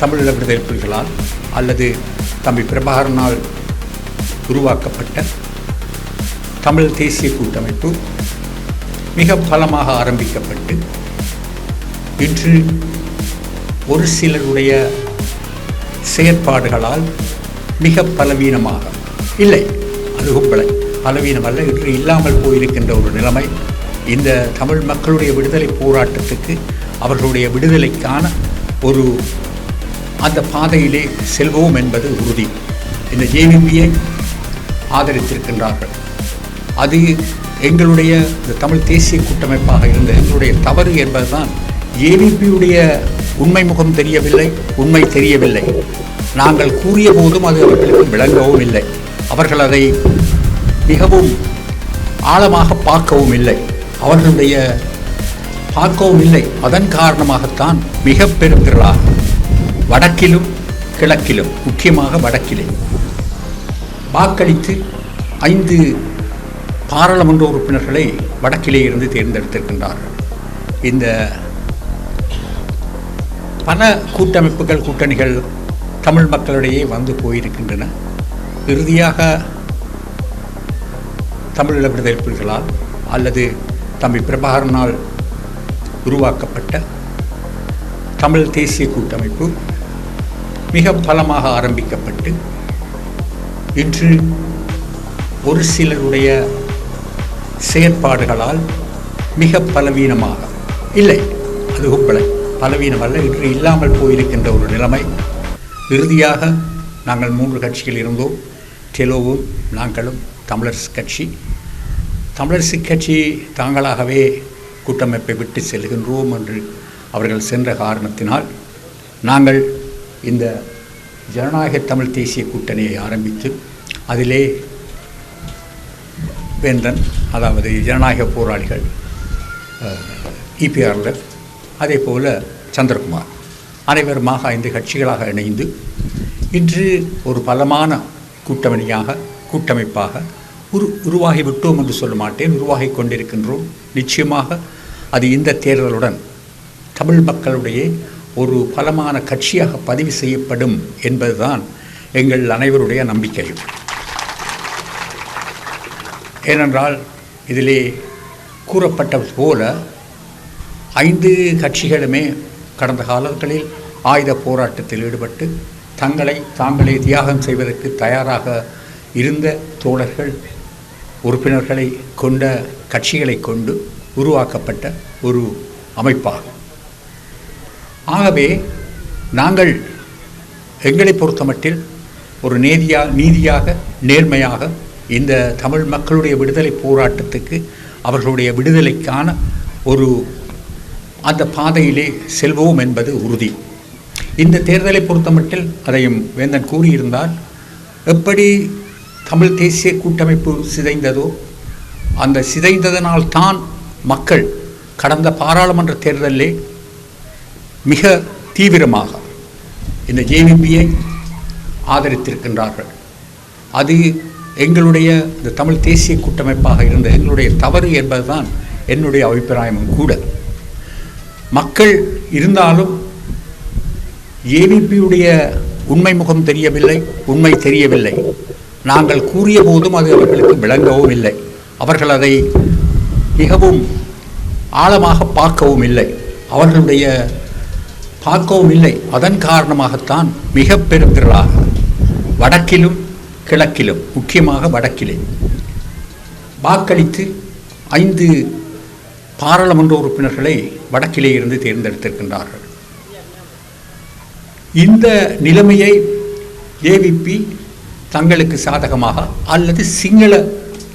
தமிழீழ விடுதலை புலிகளால் அல்லது தம்பி பிரபாகரனால் உருவாக்கப்பட்ட தமிழ் தேசிய கூட்டமைப்பு மிக பலமாக ஆரம்பிக்கப்பட்டு இன்று ஒரு சிலருடைய செயற்பாடுகளால் மிக பலவீனமாக இல்லை அது கும்பலை பலவீனமல்ல இன்று இல்லாமல் போயிருக்கின்ற ஒரு நிலைமை. இந்த தமிழ் மக்களுடைய விடுதலை போராட்டத்துக்கு அவர்களுடைய விடுதலைக்கான ஒரு அந்த பாதையிலே செல்வோம் என்பது உறுதி. இந்த ஜேவிபியை ஆதரித்திருக்கின்றார்கள். அது எங்களுடைய இந்த தமிழ் தேசிய கூட்டமைப்பாக இருந்த எங்களுடைய தவறு என்பதுதான் ஏவிபியுடைய உண்மை முகம் தெரியவில்லை உண்மை தெரியவில்லை. நாங்கள் கூறிய போதும் அது அவர்களுக்கு விளங்கவும் இல்லை. அவர்கள் அதை மிகவும் ஆழமாக பார்க்கவும் இல்லை. அவர்களுடைய பார்க்கவும் இல்லை. அதன் காரணமாகத்தான் மிக பெருந்திரளாக வடக்கிலும் கிழக்கிலும் முக்கியமாக வடக்கிலே வாக்களித்து ஐந்து பாராளுமன்ற உறுப்பினர்களை வடக்கிலே இருந்து தேர்ந்தெடுத்திருக்கின்றார்கள் இந்த பல கூட்டமைப்புகள் கூட்டணிகள் தமிழ் மக்களிடையே வந்து போயிருக்கின்றன. இறுதியாக தமிழீழ விடுதலை புலிகளால் அல்லது தம்பி பிரபாகரனால் உருவாக்கப்பட்ட தமிழ் தேசிய கூட்டமைப்பு மிக பலமாக ஆரம்பிக்கப்பட்டு இன்று ஒரு சிலருடைய செயற்பாடுகளால் மிக பலவீனமாக இல்லை அது கும்பலை பலவீனமல்ல இன்று இல்லாமல் போயிருக்கின்ற ஒரு நிலைமை. இறுதியாக நாங்கள் மூன்று கட்சிகள் இருந்தோம். டெலோவும் நாங்களும் தமிழரசு கட்சி. தமிழரசு கட்சி தாங்களாகவே கூட்டமைப்பை விட்டு செல்கின்றோம் என்று அவர்கள் சென்ற காரணத்தினால் நாங்கள் இந்த ஜனநாயக தமிழ் தேசிய கூட்டணியை ஆரம்பித்து அதிலே வேந்தன் அதாவது ஜனநாயக போராளிகள் இபிஆரில் அதே போல் சந்திரகுமார். அனைவருமாக ஐந்து கட்சிகளாக இணைந்து இன்று ஒரு பலமான கூட்டணியாக கூட்டமைப்பாக உரு உருவாகி விட்டோம் என்று சொல்ல மாட்டேன். உருவாகி கொண்டிருக்கின்றோம். நிச்சயமாக அது இந்த தேர்தலுடன் தமிழ் மக்களுடைய ஒரு பலமான கட்சியாக பதிவு செய்யப்படும் என்பதுதான் எங்கள் அனைவருடைய நம்பிக்கையும். ஏனென்றால் இதிலே கூறப்பட்டது போல ஐந்து கட்சிகளுமே கடந்த காலங்களில் ஆயுத போராட்டத்தில் ஈடுபட்டு தங்களை தாங்களே தியாகம் செய்வதற்கு தயாராக இருந்த தோழர்கள் உறுப்பினர்களை கொண்ட கட்சிகளை கொண்டு உருவாக்கப்பட்ட ஒரு அமைப்பாகும். ஆகவே நாங்கள் எங்களை பொறுத்தமட்டில் ஒரு நேதியா நீதியாக நேர்மையாக இந்த தமிழ் மக்களுடைய விடுதலை போராட்டத்துக்கு அவர்களுடைய விடுதலைக்கான ஒரு அந்த பாதையிலே செல்வோம் என்பது உறுதி. இந்த தேர்தலை பொறுத்தமட்டில் அதையும் வேந்தன் கூறியிருந்தால் எப்படி தமிழ் தேசிய கூட்டமைப்பு சிதைந்ததோ அந்த சிதைந்ததனால் தான் மக்கள் கடந்த பாராளுமன்ற தேர்தலிலே மிக தீவிரமாக இந்த ஜேவிபியை ஆதரித்திருக்கின்றார்கள். அது எங்களுடைய இந்த தமிழ் தேசிய கூட்டமைப்பாக இருந்த எங்களுடைய தவறு என்பதுதான் என்னுடைய அபிப்பிராயமும் கூட. மக்கள் இருந்தாலும் ஏவிபியுடைய உண்மை முகம் தெரியவில்லை உண்மை தெரியவில்லை. நாங்கள் கூறிய போதும் அது அவர்களுக்கு விளங்கவும் இல்லை. அவர்கள் அதை மிகவும் ஆழமாக பார்க்கவும் இல்லை. அவர்களுடைய பார்க்கவும் இல்லை. அதன் காரணமாகத்தான் மிக பெருந்திரளாக வடக்கிலும் கிழக்கிலும் முக்கியமாக வடக்கிலே வாக்களித்து ஐந்து பாராளுமன்ற உறுப்பினர்களை வடக்கிலே இருந்து தேர்ந்தெடுத்திருக்கின்றார்கள். இந்த நிலைமையை ஏவிபி தங்களுக்கு சாதகமாக அல்லது சிங்கள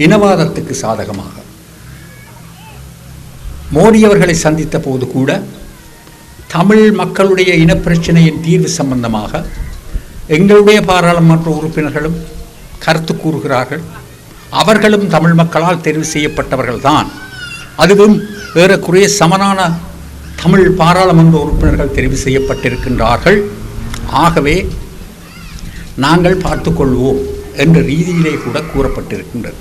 இனவாதத்துக்கு சாதகமாக மோடி அவர்களை சந்தித்த போது கூட தமிழ் மக்களுடைய இனப்பிரச்சனையின் தீர்வு சம்பந்தமாக எங்களுடைய பாராளுமன்ற உறுப்பினர்களும் கருத்து கூறுகிறார்கள். அவர்களும் தமிழ் மக்களால் தெரிவு செய்யப்பட்டவர்கள்தான். அதுவும் ஏறக்குறைய சமனான தமிழ் பாராளுமன்ற உறுப்பினர்கள் தெரிவு செய்யப்பட்டிருக்கின்றார்கள். ஆகவே நாங்கள் பார்த்துக்கொள்வோம் என்ற ரீதியிலே கூட கூறப்பட்டிருக்கின்றது.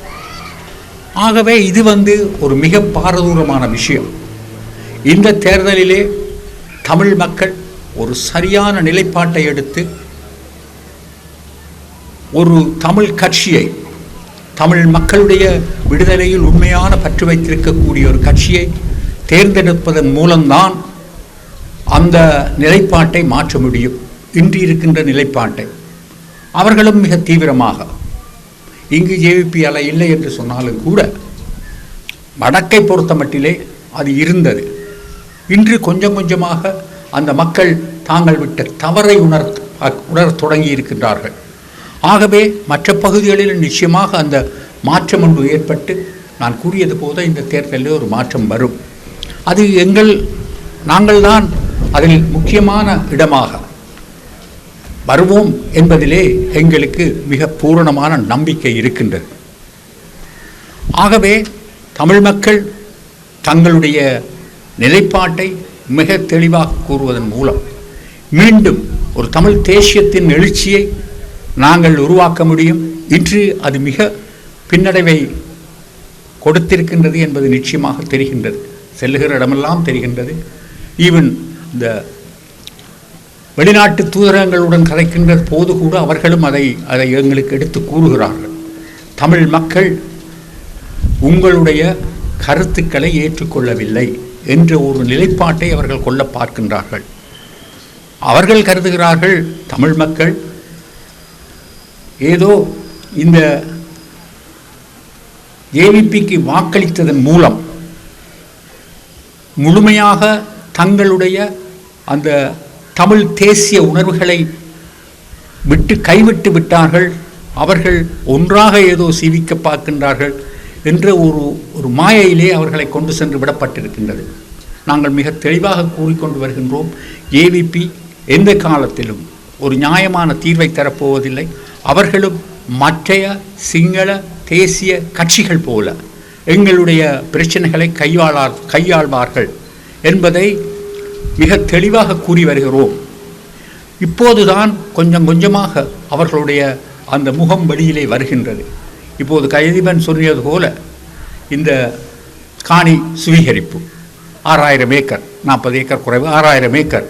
ஆகவே இது வந்து ஒரு மிக பாரதூரமான விஷயம். இந்த தேர்தலிலே தமிழ் மக்கள் ஒரு சரியான நிலைப்பாட்டை எடுத்து ஒரு தமிழ் கட்சியை தமிழ் மக்களுடைய விடுதலையில் உண்மையான பற்று வைத்திருக்கக்கூடிய ஒரு கட்சியை தேர்ந்தெடுப்பதன் மூலம்தான் அந்த நிலைப்பாட்டை மாற்ற முடியும். இன்று இருக்கின்ற நிலைப்பாட்டை. அவர்களும் மிக தீவிரமாக இங்கு ஜேவிபி அலை இல்லை என்று சொன்னாலும் கூட வடக்கை பொறுத்த மட்டிலே அது இருந்தது. இன்று கொஞ்சம் கொஞ்சமாக அந்த மக்கள் தாங்கள் விட்ட தவறை உணர் உணரத் தொடங்கி இருக்கின்றார்கள். ஆகவே மற்ற பகுதிகளில் நிச்சயமாக அந்த மாற்றம் ஒன்று ஏற்பட்டு நான் கூறியது போல இந்த தேர்தலில் ஒரு மாற்றம் வரும். அது எங்கள் நாங்கள்தான் அதில் முக்கியமான இடமாக வருவோம் என்பதிலே எங்களுக்கு மிக பூரணமான நம்பிக்கை இருக்கின்றது. ஆகவே தமிழ் மக்கள் தங்களுடைய நிலைப்பாட்டை மிக தெளிவாக கூறுவதன் மூலம் மீண்டும் ஒரு தமிழ் தேசியத்தின் எழுச்சியை நாங்கள் உருவாக்க முடியும். இன்று அது மிக பின்னடைவை கொடுத்திருக்கின்றது என்பது நிச்சயமாக தெரிகின்றது. செல்லுகிற இடமெல்லாம் தெரிகின்றது. ஈவன் இந்த வெளிநாட்டு தூதரங்களுடன் கதைக்கின்ற போது கூட அவர்களும் அதை அதை எங்களுக்கு எடுத்து கூறுகிறார்கள். தமிழ் மக்கள் உங்களுடைய கருத்துக்களை ஏற்றுக்கொள்ளவில்லை. என்ற ஒரு நிலைப்பாட்டை அவர்கள் கொள்ள பார்க்கின்றார்கள். அவர்கள் கருதுகிறார்கள் தமிழ் மக்கள். ஏதோ இந்த ஏவிபிக்கு வாக்களித்ததன் மூலம் முழுமையாக தங்களுடைய அந்த தமிழ் தேசிய உணர்வுகளை விட்டு கைவிட்டு விட்டார்கள். அவர்கள் ஒன்றாக ஏதோ சீவிக்க பார்க்கின்றார்கள். என்ற ஒரு ஒரு மாயையிலே அவர்களை கொண்டு சென்று விடப்பட்டிருக்கின்றது. நாங்கள் மிக தெளிவாக கூறிக்கொண்டு வருகின்றோம் ஏவிபி எந்த காலத்திலும் ஒரு நியாயமான தீர்வை தரப்போவதில்லை. அவர்களும் மற்றைய சிங்கள தேசிய கட்சிகள் போல எங்களுடைய பிரச்சனைகளை கையாளார் கையாள்வார்கள் என்பதை மிக தெளிவாக கூறி வருகிறோம். இப்போதுதான் கொஞ்சம் கொஞ்சமாக அவர்களுடைய அந்த முகம் வெளியிலே வருகின்றது. இப்போது கைதிபன் சொல்லியது போல இந்த காணி சுவீகரிப்பு. ஆறாயிரம் ஏக்கர் நாற்பது ஏக்கர் குறைவு ஆறாயிரம் ஏக்கர்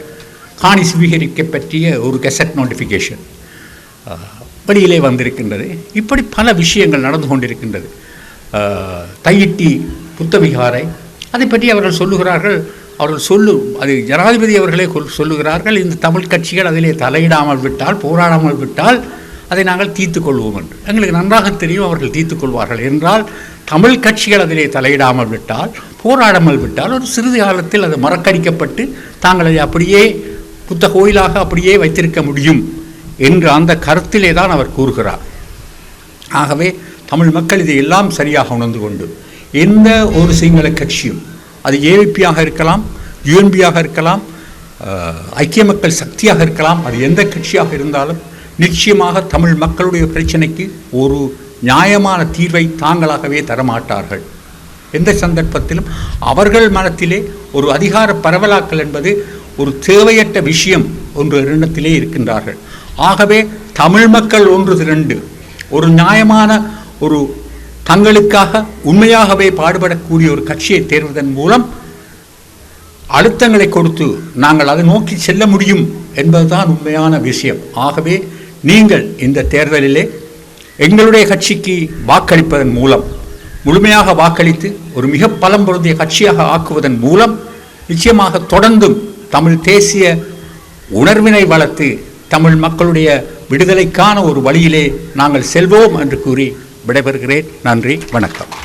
காணி சுவீகரிக்க பற்றிய ஒரு கெசட் நோட்டிஃபிகேஷன் வெளியிலே வந்திருக்கின்றது. இப்படி பல விஷயங்கள் நடந்து கொண்டிருக்கின்றது. தையிட்டி புத்தவிகாரை அதை பற்றி அவர்கள் சொல்லுகிறார்கள். அவர்கள் சொல்லு அது ஜனாதிபதி அவர்களே சொல்லுகிறார்கள். இந்த தமிழ் கட்சிகள் அதிலே தலையிடாமல் விட்டால் போராடாமல் விட்டால் அதை நாங்கள் தீர்த்துக் கொள்வோம் என்று. எங்களுக்கு நன்றாக தெரியும் அவர்கள் தீர்த்துக் கொள்வார்கள் என்றால் தமிழ் கட்சிகள் அதிலே தலையிடாமல் விட்டால் போராடாமல் விட்டால் ஒரு சிறிது காலத்தில் அது மறக்கடிக்கப்பட்டு தாங்கள் அதை அப்படியே புத்த கோயிலாக அப்படியே வைத்திருக்க முடியும் என்று அந்த கருத்திலே தான் அவர் கூறுகிறார். ஆகவே தமிழ் மக்கள் இதை எல்லாம் சரியாக உணர்ந்து கொண்டு எந்த ஒரு சிங்கள கட்சியும் அது ஏவிபியாக இருக்கலாம் யூஎன்பியாக இருக்கலாம் ஐக்கிய மக்கள் சக்தியாக இருக்கலாம் அது எந்த கட்சியாக இருந்தாலும் நிச்சயமாக தமிழ் மக்களுடைய பிரச்சனைக்கு ஒரு நியாயமான தீர்வை தாங்களாகவே தரமாட்டார்கள். எந்த சந்தர்ப்பத்திலும் அவர்கள் மனத்திலே ஒரு அதிகார பரவலாக்கல் என்பது ஒரு தேவையற்ற விஷயம் ஒன்று எண்ணத்திலே இருக்கின்றார்கள். ஆகவே தமிழ் மக்கள் ஒன்று திரண்டு ஒரு நியாயமான ஒரு தங்களுக்காக உண்மையாகவே பாடுபடக்கூடிய ஒரு கட்சியை தேர்வதன் மூலம் அழுத்தங்களை கொடுத்து நாங்கள் அதை நோக்கி செல்ல முடியும் என்பதுதான் உண்மையான விஷயம். ஆகவே நீங்கள் இந்த தேர்தலிலே எங்களுடைய கட்சிக்கு வாக்களிப்பதன் மூலம் முழுமையாக வாக்களித்து ஒரு மிக பலம் பொருந்திய கட்சியாக ஆக்குவதன் மூலம் நிச்சயமாக தொடர்ந்தும் தமிழ் தேசிய உணர்வினை வளர்த்து தமிழ் மக்களுடைய விடுதலைக்கான ஒரு வழியிலே நாங்கள் செல்வோம் என்று கூறி விடைபெறுகிறேன். நன்றி வணக்கம்.